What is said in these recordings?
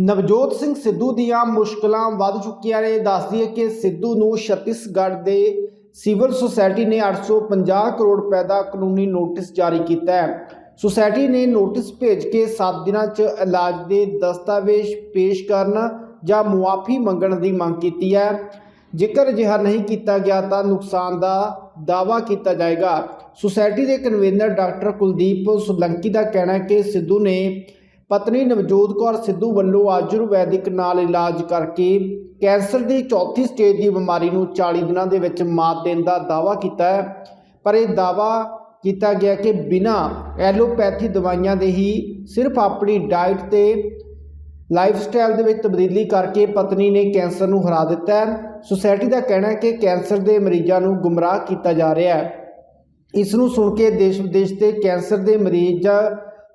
ਨਵਜੋਤ ਸਿੰਘ ਸਿੱਧੂ ਦੀਆਂ ਮੁਸ਼ਕਲਾਂ ਵੱਧ ਚੁੱਕੀਆਂ ਨੇ। ਦੱਸਦੀ ਹੈ ਕਿ ਸਿੱਧੂ ਨੂੰ ਛੱਤੀਸਗੜ੍ਹ ਦੇ ਸਿਵਲ ਸੁਸਾਇਟੀ ਨੇ 850 ਕਰੋੜ ਰੁਪਏ ਦਾ ਕਾਨੂੰਨੀ ਨੋਟਿਸ ਜਾਰੀ ਕੀਤਾ ਹੈ। ਸੁਸਾਇਟੀ ਨੇ ਨੋਟਿਸ ਭੇਜ ਕੇ 7 ਦਿਨਾਂ 'ਚ ਇਲਾਜ ਦੇ ਦਸਤਾਵੇਜ਼ ਪੇਸ਼ ਕਰਨ ਜਾਂ ਮੁਆਫੀ ਮੰਗਣ ਦੀ ਮੰਗ ਕੀਤੀ ਹੈ। ਜੇਕਰ ਅਜਿਹਾ ਨਹੀਂ ਕੀਤਾ ਗਿਆ ਤਾਂ ਨੁਕਸਾਨ ਦਾ ਦਾਅਵਾ ਕੀਤਾ ਜਾਏਗਾ। ਸੁਸਾਇਟੀ ਦੇ ਕਨਵੀਨਰ ਡਾਕਟਰ ਕੁਲਦੀਪ ਸੁਲੰਕੀ ਦਾ ਕਹਿਣਾ ਹੈ ਕਿ ਸਿੱਧੂ ਨੇ ਪਤਨੀ ਨਵਜੋਤ ਕੌਰ ਸਿੱਧੂ ਵੱਲੋਂ ਆਯੁਰਵੈਦਿਕ ਨਾਲ ਇਲਾਜ ਕਰਕੇ ਕੈਂਸਰ ਦੀ ਚੌਥੀ ਸਟੇਜ ਦੀ ਬਿਮਾਰੀ ਨੂੰ 40 ਦਿਨਾਂ ਦੇ ਵਿੱਚ ਮਾਤ ਦੇਣ ਦਾ ਦਾਅਵਾ ਕੀਤਾ ਹੈ। ਪਰ ਇਹ ਦਾਅਵਾ ਕੀਤਾ ਗਿਆ ਕਿ ਬਿਨਾਂ ਐਲੋਪੈਥੀ ਦਵਾਈਆਂ ਦੇ ਹੀ ਸਿਰਫ ਆਪਣੀ ਡਾਈਟ ਤੇ ਲਾਈਫ ਸਟਾਈਲ ਦੇ ਵਿੱਚ ਤਬਦੀਲੀ ਕਰਕੇ ਪਤਨੀ ਨੇ ਕੈਂਸਰ ਨੂੰ ਹਰਾ ਦਿੱਤਾ ਹੈ। ਸੁਸਾਇਟੀ ਦਾ ਕਹਿਣਾ ਹੈ ਕਿ ਕੈਂਸਰ ਦੇ ਮਰੀਜ਼ਾਂ ਨੂੰ ਗੁੰਮਰਾਹ ਕੀਤਾ ਜਾ ਰਿਹਾ ਹੈ। ਇਸ ਨੂੰ ਸੁਣ ਕੇ ਦੇਸ਼ ਵਿਦੇਸ਼ ਦੇ ਕੈਂਸਰ ਦੇ ਮਰੀਜ਼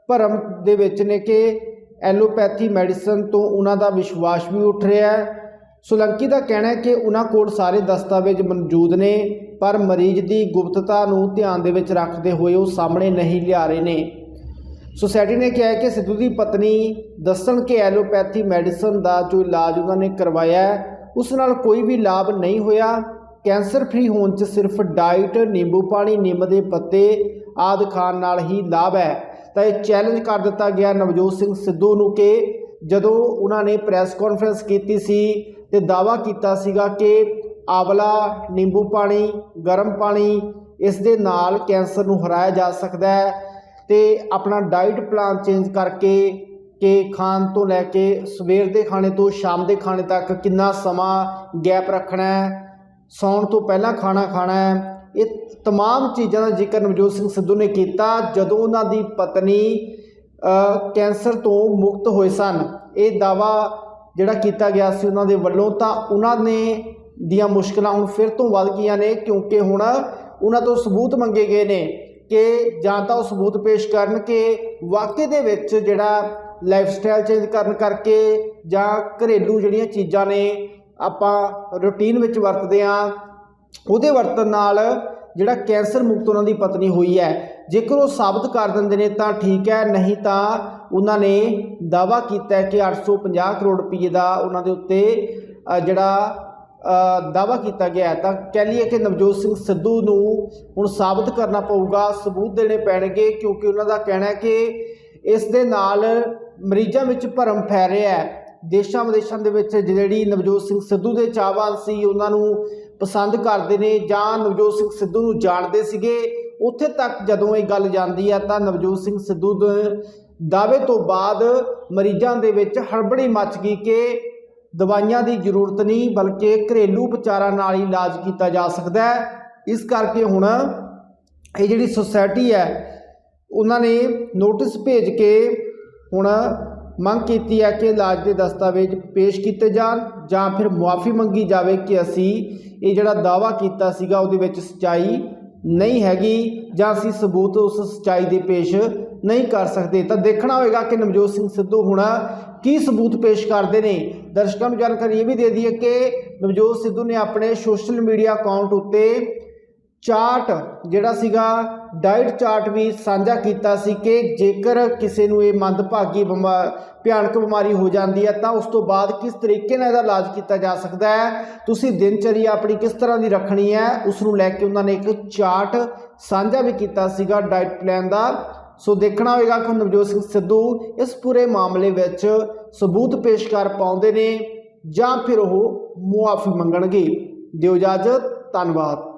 ਭਰਮ ਦੇ ਵਿੱਚ ਨੇ ਕਿ ਐਲੋਪੈਥੀ ਮੈਡੀਸਨ ਤੋਂ ਉਹਨਾਂ ਦਾ ਵਿਸ਼ਵਾਸ ਵੀ ਉੱਠ ਰਿਹਾ ਹੈ। ਸੁਲੰਕੀ ਦਾ ਕਹਿਣਾ ਹੈ ਕਿ ਉਹਨਾਂ ਕੋਲ ਸਾਰੇ ਦਸਤਾਵੇਜ਼ ਮੌਜੂਦ ਨੇ, ਪਰ ਮਰੀਜ਼ ਦੀ ਗੁਪਤਤਾ ਨੂੰ ਧਿਆਨ ਦੇ ਵਿੱਚ ਰੱਖਦੇ ਹੋਏ ਉਹ ਸਾਹਮਣੇ ਨਹੀਂ ਲਿਆ ਰਹੇ ਨੇ। ਸੁਸਾਇਟੀ ਨੇ ਕਿਹਾ ਹੈ ਕਿ ਸਿੱਧੂ ਦੀ ਪਤਨੀ ਦੱਸਣ ਕਿ ਐਲੋਪੈਥੀ ਮੈਡੀਸਨ ਦਾ ਜੋ ਇਲਾਜ ਉਹਨਾਂ ਨੇ ਕਰਵਾਇਆ ਉਸ ਨਾਲ ਕੋਈ ਵੀ ਲਾਭ ਨਹੀਂ ਹੋਇਆ। ਕੈਂਸਰ ਫ੍ਰੀ ਹੋਣ 'ਚ ਸਿਰਫ ਡਾਈਟ, ਨਿੰਬੂ ਪਾਣੀ, ਨਿੰਮ ਦੇ ਪੱਤੇ ਆਦਿ ਖਾਣ ਨਾਲ ਹੀ ਲਾਭ ਹੈ। ਤਾਂ ਇਹ ਚੈਲੰਜ ਕਰ ਦਿੱਤਾ ਗਿਆ ਨਵਜੋਤ ਸਿੰਘ ਸਿੱਧੂ ਨੂੰ ਕਿ ਜਦੋਂ ਉਹਨਾਂ ਨੇ ਪ੍ਰੈਸ ਕਾਨਫਰੰਸ ਕੀਤੀ ਸੀ ਤੇ ਦਾਵਾ ਕੀਤਾ ਸੀਗਾ ਕਿ ਆਵਲਾ, ਨਿੰਬੂ ਪਾਣੀ, ਗਰਮ ਪਾਣੀ ਇਸ ਦੇ ਨਾਲ ਕੈਂਸਰ ਨੂੰ ਹਰਾਇਆ ਜਾ ਸਕਦਾ ਹੈ ਤੇ ਆਪਣਾ ਡਾਈਟ ਪਲਾਨ ਚੇਂਜ ਕਰਕੇ ਕਿ ਖਾਣ ਤੋਂ ਲੈ ਕੇ ਸਵੇਰ ਦੇ ਖਾਣੇ ਤੋਂ ਸ਼ਾਮ ਦੇ ਖਾਣੇ ਤੱਕ ਕਿੰਨਾ ਸਮਾਂ ਗੈਪ ਰੱਖਣਾ ਹੈ, ਸੌਣ ਤੋਂ ਪਹਿਲਾਂ ਖਾਣਾ ਖਾਣਾ ਹੈ ਇਹ तमाम ਚੀਜ਼ਾਂ ਦਾ ਜ਼ਿਕਰ ਨਵਜੋਤ ਸਿੰਘ ਸਿੱਧੂ ਨੇ ਕੀਤਾ ਜਦੋਂ ਉਹਨਾਂ ਦੀ ਪਤਨੀ ਅ, ਕੈਂਸਰ ਤੋਂ ਮੁਕਤ ਹੋਏ ਸਨ ਇਹ ਦਾਵਾ ਜਿਹੜਾ ਕੀਤਾ ਗਿਆ ਸੀ ਉਹਨਾਂ ਦੇ ਵੱਲੋਂ ਤਾਂ ਉਹਨਾਂ ਨੇ ਦੀਆਂ ਮੁਸ਼ਕਲਾਂ ਹੁਣ ਫਿਰ ਤੋਂ ਵੱਧ ਗਈਆਂ ਨੇ ਕਿਉਂਕਿ ਹੁਣ ਉਹਨਾਂ ਤੋਂ ਸਬੂਤ ਮੰਗੇ ਗਏ ਨੇ ਕਿ ਜਾਂ ਤਾਂ ਉਹ ਸਬੂਤ ਪੇਸ਼ ਕਰਨ ਕਿ ਵਾਕਈ ਦੇ ਵਿੱਚ ਜਿਹੜਾ ਲਾਈਫ ਸਟਾਈਲ ਚੇਂਜ ਕਰਨ ਕਰਕੇ ਜਾਂ ਘਰੇਲੂ ਜਿਹੜੀਆਂ ਚੀਜ਼ਾਂ ਨੇ ਆਪਾਂ ਰੁਟੀਨ ਵਿੱਚ ਵਰਤਦੇ ਆ ਉਹਦੇ ਵਰਤਨ ਨਾਲ ਜਿਹੜਾ ਕੈਂਸਰ ਮੁਕਤ ਉਹਨਾਂ ਦੀ ਪਤਨੀ ਹੋਈ ਹੈ। ਜੇਕਰ ਉਹ ਸਾਬਤ ਕਰ ਦਿੰਦੇ ਨੇ ਤਾਂ ਠੀਕ ਹੈ ਨਹੀਂ ਤਾਂ ਉਹਨਾਂ ਨੇ ਦਾਵਾ ਕੀਤਾ ਹੈ ਕਿ 850 ਕਰੋੜ ਰੁਪਏ ਦਾ ਉਹਨਾਂ ਦੇ ਉੱਤੇ ਜਿਹੜਾ ਅ, ਦਾਵਾ ਕੀਤਾ ਗਿਆ ਤਾਂ ਕਹਿ ਲਈਏ ਕਿ ਨਵਜੋਤ ਸਿੰਘ ਸਿੱਧੂ ਨੂੰ ਹੁਣ ਸਾਬਤ ਕਰਨਾ ਪਊਗਾ ਸਬੂਤ ਦੇਣੇ ਪੈਣਗੇ ਕਿਉਂਕਿ ਉਹਨਾਂ ਦਾ ਕਹਿਣਾ ਹੈ ਕਿ ਇਸ ਦੇ ਨਾਲ ਮਰੀਜ਼ਾਂ ਵਿੱਚ ਭਰਮ ਫੈਲ ਰਿਹਾ ਹੈ। ਦੇਸ਼ਾਂ ਵਿਦੇਸ਼ਾਂ ਦੇ ਵਿੱਚ ਜਿਹੜੀ ਨਵਜੋਤ ਸਿੰਘ ਸਿੱਧੂ ਦੇ ਚਾਹਵਾਨ ਸੀ ਉਹਨਾਂ ਨੂੰ ਪਸੰਦ ਕਰਦੇ ਨੇ ਜਾਂ ਨਵਜੋਤ ਸਿੰਘ ਸਿੱਧੂ ਨੂੰ ਜਾਣਦੇ ਸੀਗੇ, ਉੱਥੇ ਤੱਕ ਜਦੋਂ ਇਹ ਗੱਲ ਜਾਂਦੀ ਹੈ ਤਾਂ ਨਵਜੋਤ ਸਿੰਘ ਸਿੱਧੂ ਦੇ ਦਾਅਵੇ ਤੋਂ ਬਾਅਦ ਮਰੀਜ਼ਾਂ ਦੇ ਵਿੱਚ ਹੜਬੜੀ ਮਚ ਗਈ ਕਿ ਦਵਾਈਆਂ ਦੀ ਜ਼ਰੂਰਤ ਨਹੀਂ, ਬਲਕਿ ਘਰੇਲੂ ਉਪਚਾਰਾਂ ਨਾਲ ਹੀ ਇਲਾਜ ਕੀਤਾ ਜਾ ਸਕਦਾ ਹੈ। ਇਸ ਕਰਕੇ ਹੁਣ ਇਹ ਜਿਹੜੀ ਸੁਸਾਇਟੀ ਹੈ, ਉਹਨਾਂ ਨੇ ਨੋਟਿਸ ਭੇਜ ਕੇ ਹੁਣ ਮੰਗ ਕੀਤੀ ਹੈ ਕਿ ਇਲਾਜ ਦੇ ਦਸਤਾਵੇਜ਼ ਪੇਸ਼ ਕੀਤੇ ਜਾਣ ਜਾਂ ਫਿਰ ਮੁਆਫੀ ਮੰਗੀ ਜਾਵੇ ਕਿ ਅਸੀਂ ਇਹ ਜਿਹੜਾ ਦਾਵਾ ਕੀਤਾ ਸੀਗਾ ਉਹਦੇ ਵਿੱਚ ਸਚਾਈ ਨਹੀਂ ਹੈਗੀ ਜਾਂ ਅਸੀਂ ਸਬੂਤ ਉਸ ਸਚਾਈ ਦੇ ਪੇਸ਼ ਨਹੀਂ ਕਰ ਸਕਦੇ। ਤਾਂ ਦੇਖਣਾ ਹੋਏਗਾ ਕਿ ਨਵਜੋਤ ਸਿੰਘ ਸਿੱਧੂ ਹੁਣ ਕੀ ਸਬੂਤ ਪੇਸ਼ ਕਰਦੇ ਨੇ। ਦਰਸ਼ਕਾਂ ਨੂੰ ਜਾਣਕਾਰੀ ਇਹ ਵੀ ਦੇ ਦਈਏ ਕਿ ਨਵਜੋਤ ਸਿੱਧੂ ਨੇ ਆਪਣੇ ਸੋਸ਼ਲ ਮੀਡੀਆ ਅਕਾਊਂਟ ਉੱਤੇ ਚਾਰਟ ਜਿਹੜਾ ਸੀਗਾ ਡਾਈਟ ਚਾਰਟ ਵੀ ਸਾਂਝਾ ਕੀਤਾ ਸੀ ਕਿ ਜੇਕਰ ਕਿਸੇ ਨੂੰ ਇਹ ਮੰਦਭਾਗੀ ਬਿਮਾ- ਭਿਆਨਕ ਬਿਮਾਰੀ ਹੋ ਜਾਂਦੀ ਹੈ, ਤਾਂ ਉਸ ਤੋਂ ਬਾਅਦ ਕਿਸ ਤਰੀਕੇ ਨਾਲ ਇਹਦਾ ਇਲਾਜ ਕੀਤਾ ਜਾ ਸਕਦਾ ਹੈ? ਤੁਸੀਂ ਦਿਨਚਰਿਆ ਆਪਣੀ ਕਿਸ ਤਰ੍ਹਾਂ ਦੀ ਰੱਖਣੀ ਹੈ? ਉਸ ਨੂੰ ਲੈ ਕੇ ਉਹਨਾਂ ਨੇ ਇੱਕ ਚਾਰਟ ਸਾਂਝਾ ਵੀ ਕੀਤਾ ਸੀਗਾ ਡਾਈਟ ਪਲਾਨ ਦਾ। ਸੋ ਦੇਖਣਾ ਹੋਵੇਗਾ ਕਿ ਨਵਜੋਤ ਸਿੰਘ ਸਿੱਧੂ ਇਸ ਪੂਰੇ ਮਾਮਲੇ ਵਿੱਚ ਸਬੂਤ ਪੇਸ਼ ਕਰ ਪਾਉਂਦੇ ਨੇ ਜਾਂ ਫਿਰ ਉਹ ਮੁਆਫੀ ਮੰਗਣਗੇ। ਦਿਓ ਇਜਾਜ਼ਤ, ਧੰਨਵਾਦ।